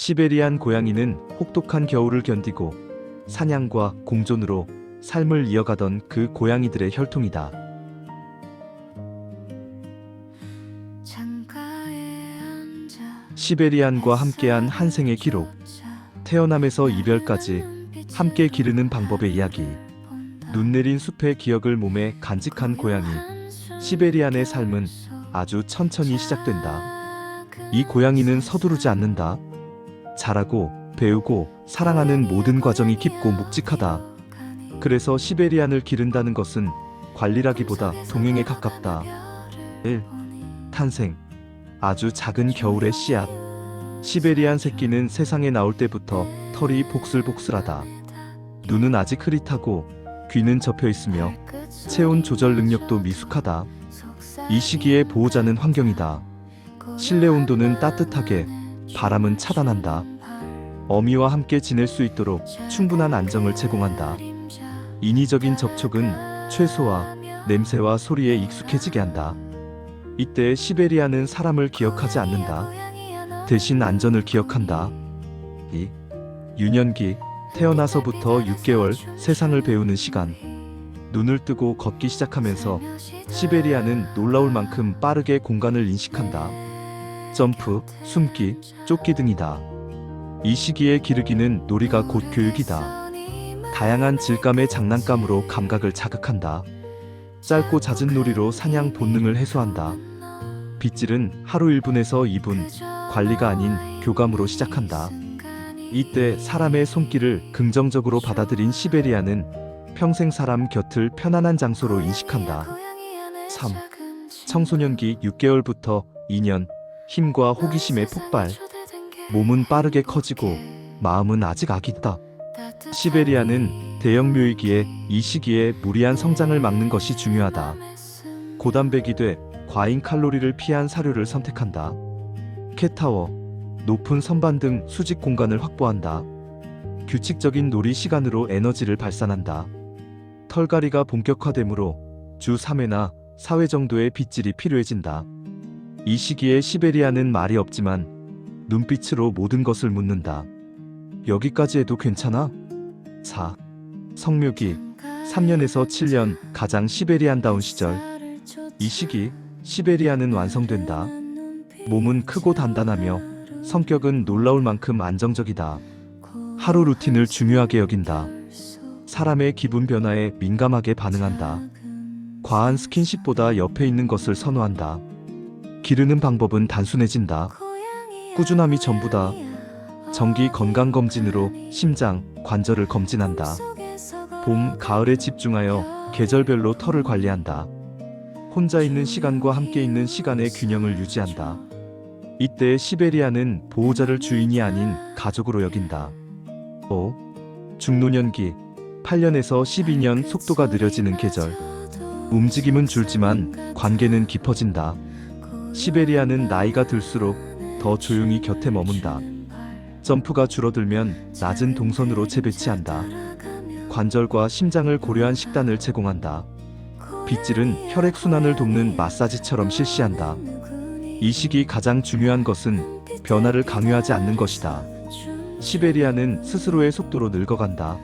시베리안 고양이는 혹독한 겨울을 견디고 사냥과 공존으로 삶을 이어가던 그 고양이들의 혈통이다. 시베리안과 함께한 한 생의 기록, 태어남에서 이별까지 함께 기르는 방법의 이야기, 눈 내린 숲의 기억을 몸에 간직한 고양이, 시베리안의 삶은 아주 천천히 시작된다. 이 고양이는 서두르지 않는다. 자라고, 배우고, 사랑하는 모든 과정이 깊고 묵직하다. 그래서 시베리안을 기른다는 것은 관리라기보다 동행에 가깝다. 1. 탄생. 아주 작은 겨울의 씨앗. 시베리안 새끼는 세상에 나올 때부터 털이 복슬복슬하다. 눈은 아직 흐릿하고 귀는 접혀 있으며 체온 조절 능력도 미숙하다. 이 시기에 보호자는 환경이다. 실내 온도는 따뜻하게, 바람은 차단한다. 어미와 함께 지낼 수 있도록 충분한 안정을 제공한다. 인위적인 접촉은 최소화, 냄새와 소리에 익숙해지게 한다. 이때 시베리아는 사람을 기억하지 않는다. 대신 안전을 기억한다. 2. 유년기 태어나서부터 6개월 세상을 배우는 시간. 눈을 뜨고 걷기 시작하면서 시베리아는 놀라울 만큼 빠르게 공간을 인식한다. 점프, 숨기, 쫓기 등이다. 이 시기에 기르기는 놀이가 곧 교육이다. 다양한 질감의 장난감으로 감각을 자극한다. 짧고 잦은 놀이로 사냥 본능을 해소한다. 빗질은 하루 1분에서 2분, 관리가 아닌 교감으로 시작한다. 이때 사람의 손길을 긍정적으로 받아들인 시베리아는 평생 사람 곁을 편안한 장소로 인식한다. 3. 청소년기 6개월부터 2년, 힘과 호기심의 폭발. 몸은 빠르게 커지고 마음은 아직 아기다. 시베리아는 대형 묘이기에 이 시기에 무리한 성장을 막는 것이 중요하다. 고단백이 돼 과잉 칼로리를 피한 사료를 선택한다. 캣타워, 높은 선반 등 수직 공간을 확보한다. 규칙적인 놀이 시간으로 에너지를 발산한다. 털갈이가 본격화되므로 주 3회나 4회 정도의 빗질이 필요해진다. 이 시기에 시베리아는 말이 없지만 눈빛으로 모든 것을 묻는다. 여기까지 해도 괜찮아? 4. 성묘기 3년에서 7년 가장 시베리안다운 시절 이 시기 시베리아는 완성된다. 몸은 크고 단단하며 성격은 놀라울 만큼 안정적이다. 하루 루틴을 중요하게 여긴다. 사람의 기분 변화에 민감하게 반응한다. 과한 스킨십보다 옆에 있는 것을 선호한다. 기르는 방법은 단순해진다. 꾸준함이 전부다. 정기 건강검진으로 심장, 관절을 검진한다. 봄, 가을에 집중하여 계절별로 털을 관리한다. 혼자 있는 시간과 함께 있는 시간의 균형을 유지한다. 이때 시베리아는 보호자를 주인이 아닌 가족으로 여긴다. 5. 중노년기 8년에서 12년 속도가 느려지는 계절. 움직임은 줄지만 관계는 깊어진다. 시베리아는 나이가 들수록 더 조용히 곁에 머문다. 점프가 줄어들면 낮은 동선으로 재배치한다. 관절과 심장을 고려한 식단을 제공한다. 빗질은 혈액순환을 돕는 마사지처럼 실시한다. 이 시기 가장 중요한 것은 변화를 강요하지 않는 것이다. 시베리아는 스스로의 속도로 늙어간다.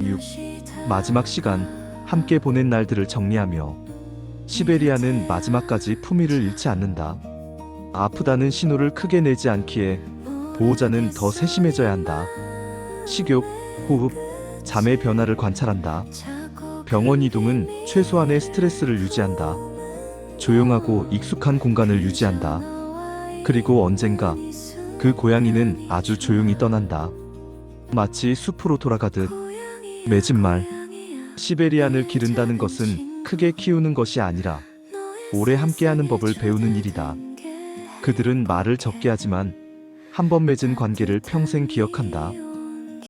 6. 마지막 시간, 함께 보낸 날들을 정리하며 시베리아는 마지막까지 품위를 잃지 않는다. 아프다는 신호를 크게 내지 않기에 보호자는 더 세심해져야 한다. 식욕, 호흡, 잠의 변화를 관찰한다. 병원 이동은 최소한의 스트레스를 유지한다. 조용하고 익숙한 공간을 유지한다. 그리고 언젠가 그 고양이는 아주 조용히 떠난다. 마치 숲으로 돌아가듯 맺은 말. 시베리안을 기른다는 것은 크게 키우는 것이 아니라 오래 함께하는 법을 배우는 일이다. 그들은 말을 적게 하지만 한 번 맺은 관계를 평생 기억한다.